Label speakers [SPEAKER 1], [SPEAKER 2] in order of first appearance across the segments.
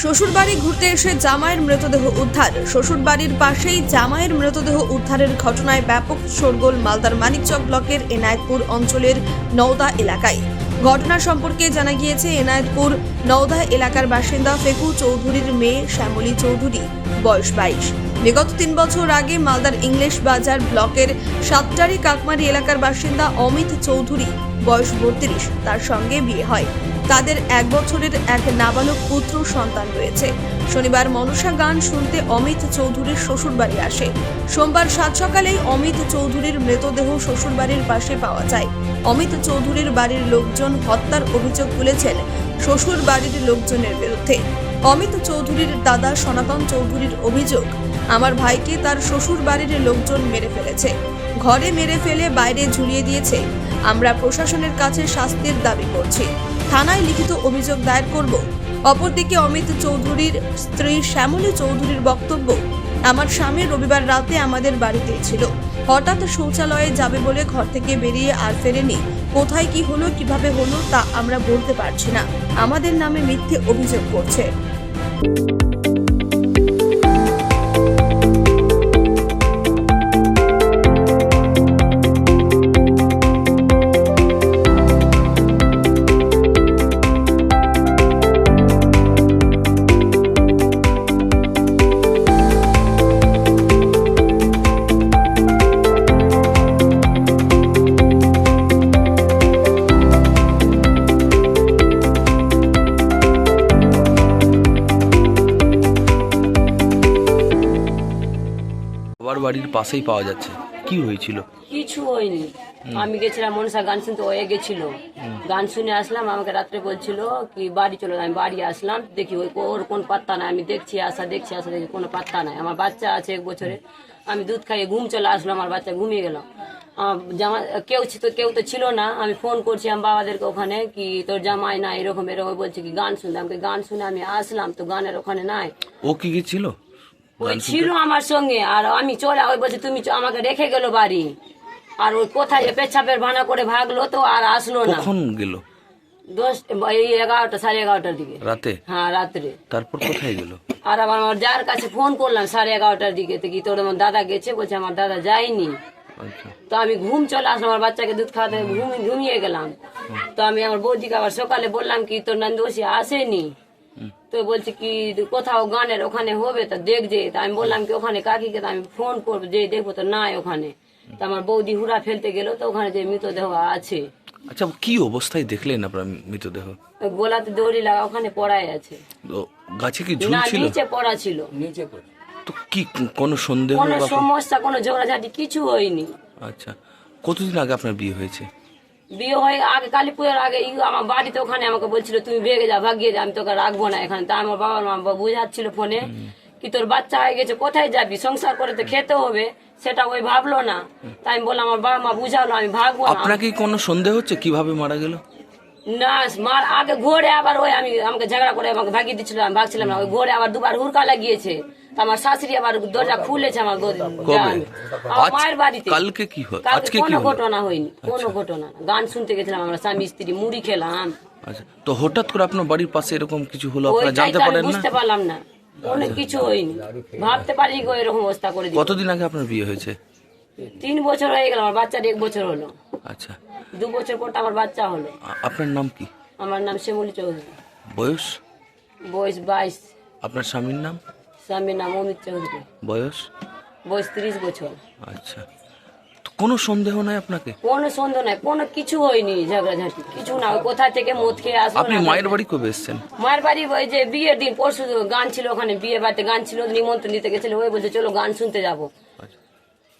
[SPEAKER 1] শ্বশুরবাড়ি ঘুরতে এসে জামাইয়ের মৃতদেহ উদ্ধার। শ্বশুরবাড়ির পাশেই জামাইয়ের মৃতদেহ উদ্ধারের ঘটনায় ব্যাপক শোরগোল মালদার মানিকচক ব্লকের এনায়েতপুর অঞ্চলের নওদা এলাকায়। ঘটনা সম্পর্কে জানা গিয়েছে, এনায়েতপুর নওদা এলাকার বাসিন্দা ফেকু চৌধুরীর মেয়ে শ্যামলী চৌধুরী, বয়স বাইশ। বিগত তিন বছর আগে মালদার ইংলিশ বাজার ব্লকের সাতটারি কাকমারি এলাকার বাসিন্দা অমিত চৌধুরী, বয়স বত্রিশ, তার সঙ্গে বিয়ে হয়। তাদের এক বছরের এক নাবালক পুত্র সন্তান রয়েছে। শনিবার মনসা গান শুনতে অমিত চৌধুরীর শ্বশুরবাড়ি আসে। সোমবার সাত সকালেই অমিত চৌধুরীর মৃতদেহ শ্বশুরবাড়ির পাশে পাওয়া যায়। অমিত চৌধুরীর বাড়ির লোকজন হত্যার অভিযোগ তুলেছেন শ্বশুর বাড়ির লোকজনের বিরুদ্ধে। অমিত চৌধুরীর দাদা সনাতন চৌধুরীর অভিযোগ, আমার ভাইকে তার শ্বশুর বাড়ির লোকজন মেরে ফেলেছে। ঘরে মেরে ফেলে বাইরে ঝুলিয়ে দিয়েছে। আমরা প্রশাসনের কাছে শাস্তির দাবি করছি। থানায় লিখিত অভিযোগ দায়ের করব। অপরদিকে অমিত চৌধুরীর স্ত্রী শ্যামলী চৌধুরীর বক্তব্য, আমার স্বামী রবিবার রাতে আমাদের বাড়িতে ছিল। হঠাৎ শৌচালয়ে যাবে বলে ঘর থেকে বেরিয়ে আর ফেরেনি। কোথায় কি হলো, কীভাবে হলো, তা আমরা বলতে পারছি না। আমাদের নামে মিথ্যে অভিযোগ করছে।
[SPEAKER 2] বাড়ির পাশেই পাওয়া যাচ্ছে। কি হয়েছিল?
[SPEAKER 3] কিছু হয়নি। আমি গেছিলাম মনসা গান শুনতে ওয়ে গেছিল। গান শুনে আসলাম আমাকে রাত্রে বলছিল কি বাড়ি চলো আমি বাড়ি আসলাম দেখি ওই ওর কোন পাত্তা নাই আমি দেখছি আসা দেখছি আসা দেখি কোনো পাত্তা নাই। আমার বাচ্চা আছে এক বছরে আমি দুধ খাইয়ে ঘুম চলে আসলো আমার বাচ্চা ঘুমিয়ে গেল। আমার জামা কেউ তো কেউ তো ছিল না আমি ফোন করছি আমার বাবাদেরকে ওখানে কি তোর জামাই না এরকম এরকম বলছে কি গান শুনতে। আমাকে গান শুনে আমি আসলাম তো গানের ওখানে নাই।
[SPEAKER 2] ও কি কি ছিল?
[SPEAKER 3] ওই ছিল আমার সঙ্গে আর আমি চলে ওই বলছে তুমি আমাকে রেখে গেল বাড়ি। আর ওই কোথায় পেছাপের ভানা করে ভাগলো তো আর আসলো না।
[SPEAKER 2] কখন গেল?
[SPEAKER 3] দশ এই এগারোটা সাড়ে এগারোটার দিকে।
[SPEAKER 2] রাতে?
[SPEAKER 3] হ্যাঁ রাত্রে।
[SPEAKER 2] তারপর কোথায় গেল?
[SPEAKER 3] আর আবার আমার যার কাছে ফোন করলাম সাড়ে এগারোটার দিকে তো কি তোর আমার দাদা গেছে? বলছে আমার দাদা যায়নি।
[SPEAKER 2] আচ্ছা।
[SPEAKER 3] তো আমি ঘুম চলে আসলাম আমার বাচ্চাকে দুধ খাওয়াতে ঘুম ঘুমিয়ে গেলাম। তো আমি আমার বৌদিকে আবার সকালে বললাম কি তোর নন্দোষী আসেনি? তো বলছে কি কোথাও গানের ওখানে হবে তো দেখ যে তা আমি বললাম কি ওখানে কাকিকে তো আমি ফোন করব যে দেখব তো নাই ওখানে। তো আমার বৌদি হুড়া ফেলতে গেল তো ওখানে যে মৃতদেহ আছে।
[SPEAKER 2] আচ্ছা কি অবস্থায় দেখলেন আপনার মৃতদেহ?
[SPEAKER 3] গোলাতে দড়ি লাগা ওখানে পড়াই আছে।
[SPEAKER 2] গাছে কি
[SPEAKER 3] না
[SPEAKER 2] ঝুলছিল
[SPEAKER 3] নিচে পড়া ছিল। নিচে পড়া।
[SPEAKER 2] তো কি কোনো সন্দেহ
[SPEAKER 3] কোনো সমস্যা কোনো ঝগড়াঝাটি কিছু হয়নি।
[SPEAKER 2] আচ্ছা কতদিন আগে আপনার বিয়ে হয়েছে?
[SPEAKER 3] বিয়ে হয়ে আগে কালী পুজোর আগে আমার বাড়িতে ওখানে আমাকে বলছিল তুমি ভেগে যা ভাগিয়ে যা আমি তোকে রাখব না এখানে। তা আমার বাবার মা বুঝাচ্ছিল ফোনে কি তোর বাচ্চা হয়ে গেছে কোথায় যাবি? সংসার করে তো খেতে হবে সেটা ওই ভাবলো না। তাই আমি বললাম আমার বাবা মা বুঝালো আমি ভাগবো না।
[SPEAKER 2] আপনাকে কি কোনো সন্দেহ হচ্ছে কীভাবে মারা গেল?
[SPEAKER 3] না মার আগে ঘোরে আবার ওই আমি আমাকে ঝগড়া করে আমাকে ভাগিয়ে দিচ্ছিল আমি ভাগছিলাম না। ওই ঘোরে আবার দুবার হুড়কা লাগিয়েছে। আমার শাশুড়ি আবার দরজা খুলেছে আমার মায়ের বাড়িতে।
[SPEAKER 2] কালকে কি হয়? আজকে
[SPEAKER 3] কোনো ঘটনা হয়নি কোনো ঘটনা গান শুনতে গেছিলাম আমরা স্বামী স্ত্রী মুড়ি খেলাম।
[SPEAKER 2] আচ্ছা তো হঠাৎ করে আপনার বাড়ির পাশে এরকম কিছু হলো? আপনারা জানতে পারেন না?
[SPEAKER 3] বুঝতে পারলাম না। অনেক কিছু হয়নি। ভাবতে পারি গো এরকম অবস্থা করে
[SPEAKER 2] কতদিন আগে আপনার বিয়ে হয়েছে?
[SPEAKER 3] তিন বছর হয়ে গেল আমার বাচ্চার এক বছর হলো।
[SPEAKER 2] আচ্ছা।
[SPEAKER 3] দু বছর পর আমার বাচ্চা হলো।
[SPEAKER 2] আপনার নাম কি?
[SPEAKER 3] আমার নাম শ্যামলী চৌধুরী।
[SPEAKER 2] বয়স?
[SPEAKER 3] বয়স বাইশ।
[SPEAKER 2] আপনার স্বামীর নাম?
[SPEAKER 3] স্বামীর নাম অমিত চৌধুরী
[SPEAKER 2] বয়স?
[SPEAKER 3] বয়স ত্রিশ বছর।
[SPEAKER 2] আচ্ছা। তো কোনো সন্দেহ নাই আপনাকে?
[SPEAKER 3] কোনো সন্দেহ নাই। কোনো কিছু হয়নি ঝগড়াঝাটি। কিছু না। কোথা থেকে মদ খেয়ে আসলো
[SPEAKER 2] আপনি
[SPEAKER 3] না
[SPEAKER 2] মায়ের বাড়ি কবে এসছেন?
[SPEAKER 3] মায়ের বাড়ি ওই যে বিয়ের দিন পরশু গান ছিল ওখানে বিয়ে বাড়িতে গান ছিল নিমন্ত্রণ দিতে গেছিল ওই বলছে চলো গান শুনতে যাব।
[SPEAKER 2] আচ্ছা।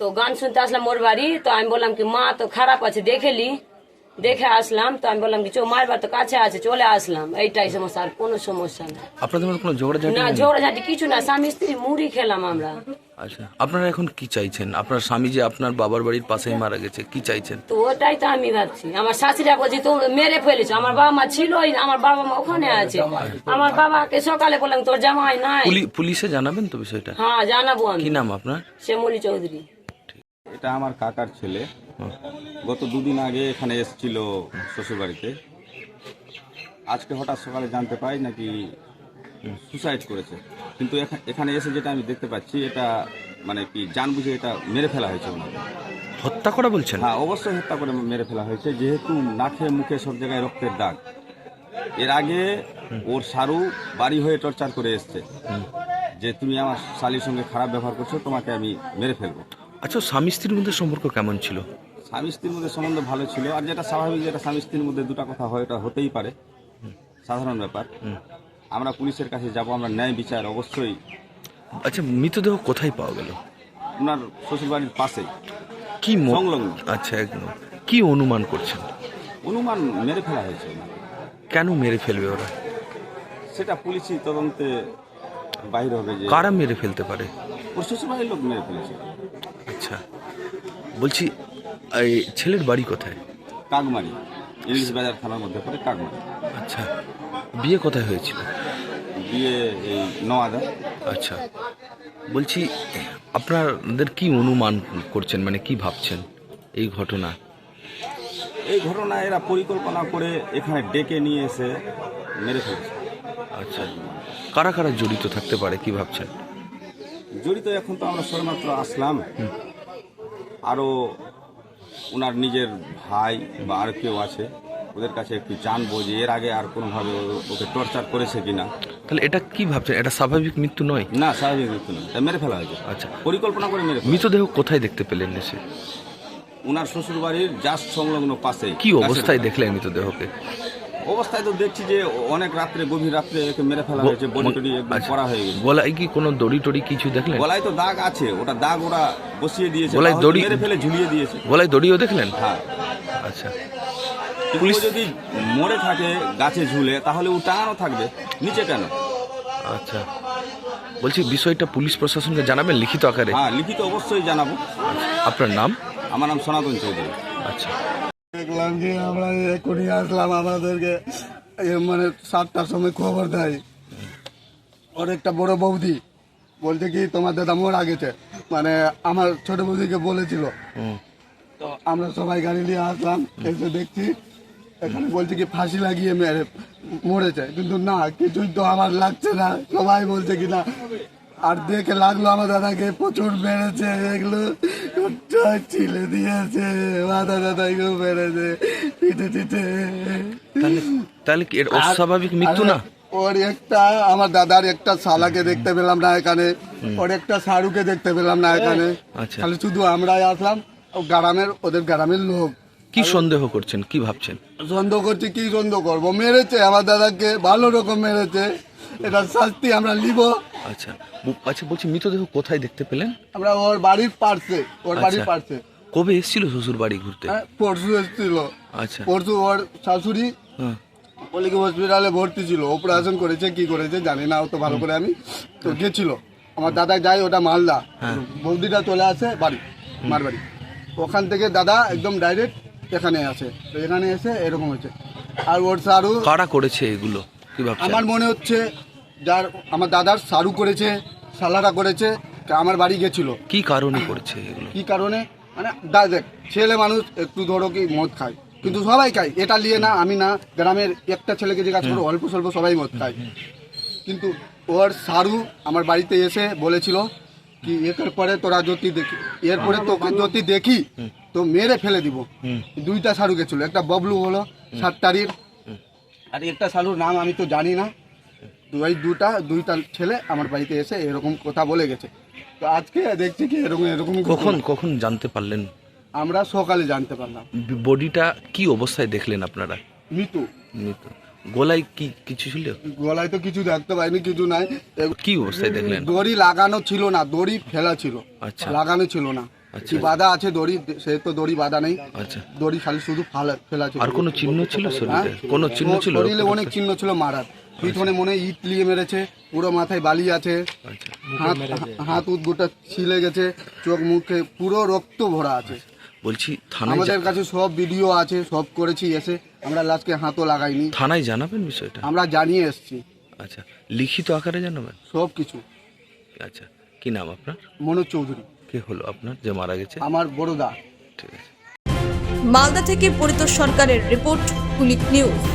[SPEAKER 3] তো গান শুনতে আসলাম ওর বাড়ি তো আমি বললাম কি মা তো খারাপ আছে দেখেলি দেখে আসলাম তো আমি বললাম কি চো মায়ের বাড়ি তো কাছে আছে চলে আসলাম। এইটাই সমস্যা আর কোনো সমস্যা না
[SPEAKER 2] আপনাদের মধ্যে কোনো ঝগড়াঝাটি
[SPEAKER 3] না
[SPEAKER 2] নেই?
[SPEAKER 3] ঝগড়াঝাটি কিছু না স্বামী স্ত্রী মুড়ি খেলাম আমরা।
[SPEAKER 2] আচ্ছা আপনারা এখন কি চাইছেন? আপনার স্বামী যে আপনার বাবার বাড়ির পাশেই মারা গেছে কি চাইছেন?
[SPEAKER 3] তো ওটাই তো আমি ভাবছি। আমার শাশুড়া বলছি তো মেরে ফেলেছো আমার বাবা মা ছিলই না, আমার বাবা মা ওখানে আছে। আমার বাবাকে সকালে বললাম তোর জামাই নাই।
[SPEAKER 2] পুলিশে জানাবেন তো বিষয়টা?
[SPEAKER 3] হ্যাঁ জানাব আমি।
[SPEAKER 2] কি নাম আপনার?
[SPEAKER 3] শ্যামলী চৌধুরী।
[SPEAKER 4] এটা আমার কাকার ছেলে। গত দুদিন আগে এখানে এসেছিল শ্বশুরবাড়িতে। আজকে হঠাৎ সকালে জানতে পাই নাকি সুসাইড করেছে। কিন্তু এখা- এখানে এসে যেটা আমি দেখতে পাচ্ছি এটা মানে কি জান বুঝে এটা মেরে ফেলা হয়েছে ওনাকে
[SPEAKER 2] হত্যা করা বলছেন?
[SPEAKER 4] হ্যাঁ অবশ্যই হত্যা করে মেরে ফেলা হয়েছে। যেহেতু নাকে মুখে সব জায়গায় রক্তের দাগ। এর আগে ওর সারু বাড়ি হয়ে টর্চার করে এসছে। যে তুমি আমার শালির সঙ্গে খারাপ ব্যবহার করছ তোমাকে আমি মেরে ফেলব।
[SPEAKER 2] আচ্ছা স্বামী স্ত্রীর মধ্যে সম্পর্ক কেমন ছিল?
[SPEAKER 4] স্বামী স্ত্রীর মধ্যে সম্বন্ধ ভালো ছিল আর যেটা স্বাভাবিক যেটা স্বামী স্ত্রীর মধ্যে দুটো কথা হয় এটা হতেই পারে। সাধারণ ব্যাপার। আমরা পুলিশের কাছে যাব আমরা ন্যায় বিচার অবশ্যই।
[SPEAKER 2] আচ্ছা মৃতদেহ কোথায় পাওয়া গেল?
[SPEAKER 4] ওনার শ্বশুরবাড়ির পাশে।
[SPEAKER 2] কি ম-
[SPEAKER 4] সংলগ্ন।
[SPEAKER 2] আচ্ছা একদম। কি অনুমান করছেন?
[SPEAKER 4] অনুমান মেরে ফেলা হয়েছে। ওনাকে।
[SPEAKER 2] কেন মেরে ফেলবে ওরা?
[SPEAKER 4] সেটা পুলিশি তদন্তে বাইর হবে যে
[SPEAKER 2] কারা মেরে ফেলতে পারে?
[SPEAKER 4] ওর শ্বশুরবাড়ির লোক মেরে ফেলেছে।
[SPEAKER 2] বলছি এই ছেলের বাড়ি কোথায়?
[SPEAKER 4] কাকমারি ইলিশ বাজার থানার মধ্যে পড়ে কাকমারি।
[SPEAKER 2] আচ্ছা বিয়ে কোথায় হয়েছিল?
[SPEAKER 4] বিয়ে এই নওয়াদা।
[SPEAKER 2] আচ্ছা বলছি আপনাদের কি অনুমান করছেন মানে কি ভাবছেন এই ঘটনা?
[SPEAKER 4] এই ঘটনা এরা পরিকল্পনা করে এখানে ডেকে নিয়ে এসে মেরে ফেলেছে।
[SPEAKER 2] আচ্ছা কারা কারা জড়িত থাকতে পারে কি ভাবছেন?
[SPEAKER 4] জড়িত এখন তো আমরা সবেমাত্র আসলাম। আরও ওনার নিজের ভাই বা আর কেউ আছে ওদের কাছে একটু জানব যে এর আগে আর কোনোভাবে ওকে টর্চার করেছে কিনা।
[SPEAKER 2] তাহলে এটা কি ভাবছেন? এটা স্বাভাবিক মৃত্যু নয়?
[SPEAKER 4] না স্বাভাবিক মৃত্যু নয়। মেরে ফেলা হয়েছে।
[SPEAKER 2] আচ্ছা।
[SPEAKER 4] পরিকল্পনা করে মেরে
[SPEAKER 2] মৃতদেহ কোথায় দেখতে পেলেন এসে?
[SPEAKER 4] ওনার শ্বশুর বাড়ির জাস্ট সংলগ্ন পাশে
[SPEAKER 2] কি অবস্থায় দেখলেন মৃতদেহকে?
[SPEAKER 4] অবস্থায় তো দেখছি যে অনেক রাত্রে গভীর রাত্রে একে মেরে ফেলা হয়েছে বডি টডি একদম
[SPEAKER 2] আচ্ছা।
[SPEAKER 4] করা হয়ে গেছে।
[SPEAKER 2] গলায় কি কোনো দড়ি টড়ি কিছু দেখলেন?
[SPEAKER 4] গলায় তো দাগ আছে ওটা দাগ ওরা বসিয়ে দিয়েছে
[SPEAKER 2] গলায় দড়ি-
[SPEAKER 4] মেরে ফেলে ঝুলিয়ে দিয়েছে।
[SPEAKER 2] গলায় দড়িও দেখলেন?
[SPEAKER 4] হ্যাঁ।
[SPEAKER 2] আচ্ছা।
[SPEAKER 4] পুলিশ যদি মরে থাকে গাছে ঝুলে তাহলে ও টাঙানো থাকবে নিচে কেন?
[SPEAKER 2] আচ্ছা। বলছি বিষয়টা পুলিশ প্রশাসনকে জানাবেন লিখিত আকারে?
[SPEAKER 4] হ্যাঁ লিখিত অবশ্যই জানাব।
[SPEAKER 2] আপনার নাম?
[SPEAKER 4] আমার নাম সনাতন চৌধুরী।
[SPEAKER 2] আচ্ছা।
[SPEAKER 5] দেখলাম যে আমরা এখনই আসলাম আমাদেরকে মানে সাতটার সময় খবর দেয়। ওর একটা বড় বৌদি বলছে কি তোমার দাদা মারা গেছে। মানে আমার ছোট বৌদিকে বলেছিল। তো আমরা সবাই গাড়ি নিয়ে আসলাম এসে দেখছি এখানে বলছে কি ফাঁসি লাগিয়ে মেরে মরেছে। কিন্তু না কিছুই তো আমার লাগছে না। সবাই বলছে কি না আর দেখে লাগল আমার দাদাকে প্রচুর মেরেছে এগুলো ছিলে দিয়েছে? মাথা দাদাকেও মেরেছে পিঠে পিঠে
[SPEAKER 2] তাহলে তাহলে কি এর অস্বাভাবিক মৃত্যু না?
[SPEAKER 5] ওর একটা আমার দাদার একটা শালাকে দেখতে পেলাম না এখানে। ওর একটা সারুকে দেখতে পেলাম না এখানে।
[SPEAKER 2] আচ্ছা।
[SPEAKER 5] খালি শুধু আমরাই আসলাম ও গ্রামের ওদের গ্রামের লোক।
[SPEAKER 2] কি সন্দেহ করছেন? কি ভাবছেন?
[SPEAKER 5] সন্দেহ করছি কি সন্দেহ করব? মেরেছে আমার দাদাকে ভালো রকম মেরেছে। এটা শাস্তি আমরা নিব।
[SPEAKER 2] আচ্ছা আচ্ছা বলছি মৃতদেহ কোথায় দেখতে পেলেন?
[SPEAKER 5] আমরা ওর বাড়ির পার্শ্বে ওর বাড়ির
[SPEAKER 2] আচ্ছা।
[SPEAKER 5] পার্শ্বে।
[SPEAKER 2] কবে এসেছিল শ্বশুর বাড়ি ঘুরতে?
[SPEAKER 5] হ্যাঁ, পরশু এসেছিল।
[SPEAKER 2] আচ্ছা।
[SPEAKER 5] পরশু ওর শাশুড়ি
[SPEAKER 2] হ্যাঁ।
[SPEAKER 5] হসপিটালে ভর্তি ছিল অপারেশন করেছে কি করেছে জানি না অত ভালো করে আমি তো গেছিল। আমার দাদা যায় ওটা মালদা।
[SPEAKER 2] হ্যাঁ।
[SPEAKER 5] বৌদিটা চলে আসে বাড়ি মার বাড়ি ওখান থেকে দাদা একদম ডাইরেক্ট এখানে আসে। তো এখানে এসে এরকম হয়েছে। আর ওর সারু
[SPEAKER 2] কারা করেছে এগুলো?
[SPEAKER 5] আমার মনে হচ্ছে যার আমার দাদার সারু করেছে সালারা করেছে তা আমার বাড়ি গেছিল।
[SPEAKER 2] কি কারণে করেছে এগুলো?
[SPEAKER 5] কি কারণে? মানে দা দেখ ছেলে মানুষ একটু ধরো কি মদ খায় কিন্তু সবাই খায় এটা নিয়ে না আমি না গ্রামের একটা ছেলেকে জিজ্ঞাসা করো অল্প স্বল্প সবাই মদ খায়। কিন্তু ওর সারু আমার বাড়িতে এসে বলেছিল কি এর পরে তোরা যদি দেখি এরপরে তোকে যদি দেখি তো মেরে ফেলে দিব। দুইটা সারু গেছিল একটা ববলু হলো সাতটারির আর একটা সারুর নাম আমি তো জানি না। দুই দুটা দুইটা ছেলে আমার বাড়িতে এসে এরকম কথা বলে গেছে। তো আজকে দেখছি কি এরকম এরকম
[SPEAKER 2] কখন কখন জানতে পারলেন?
[SPEAKER 5] আমরা সকালে জানতে পারলাম।
[SPEAKER 2] বডিটা কি অবস্থায় দেখলেন আপনারা?
[SPEAKER 5] মৃত্যু
[SPEAKER 2] মৃত। গলায় কি কিছু ছিল?
[SPEAKER 5] গলায় তো কিছু দেখতে পাইনি কিছু নাই।
[SPEAKER 2] কি অবস্থায় দেখলেন?
[SPEAKER 5] দড়ি লাগানো ছিল না দড়ি ফেলা ছিল।
[SPEAKER 2] আচ্ছা।
[SPEAKER 5] লাগানো ছিল না। কি বাধা আছে দড়ি? সে তো দড়ি বাধা নেই।
[SPEAKER 2] আচ্ছা।
[SPEAKER 5] দড়ি খালি শুধু ফালা ফেলা ছিল।
[SPEAKER 2] আর কোনো চিহ্ন ছিল
[SPEAKER 5] হ্যাঁ?
[SPEAKER 2] শরীরে? কোনো চিহ্ন ছিল
[SPEAKER 5] শরীরে অনেক চিহ্ন ছিল মারার। পিছনে মনে ইট লিয়ে মেরেছে পুরো মাথায় বালি আছে।
[SPEAKER 2] আচ্ছা।
[SPEAKER 5] হাত হাত উত গোটা ছিলে গেছে চোখ মুখে পুরো রক্ত ভরা আছে।
[SPEAKER 2] বলছি থানায়
[SPEAKER 5] আমাদের কাছে সব ভিডিও আছে সব করেছি এসে। আমরা লাস্টকে হাতও লাগাইনি।
[SPEAKER 2] থানায় জানাবেন বিষয়টা?
[SPEAKER 5] আমরা জানিয়ে এসেছি।
[SPEAKER 2] আচ্ছা। লিখিত আকারে জানাবেন?
[SPEAKER 5] সব কিছু।
[SPEAKER 2] আচ্ছা। কি নাম আপনার?
[SPEAKER 5] মনোজ চৌধুরী।
[SPEAKER 2] কে হলো আপনার? যে মারা গেছে?
[SPEAKER 5] আমার বড়দা।
[SPEAKER 2] ঠিক আছে।
[SPEAKER 1] মালদা থেকে পরিতোষ সরকারের রিপোর্ট কুলিক নিউজ।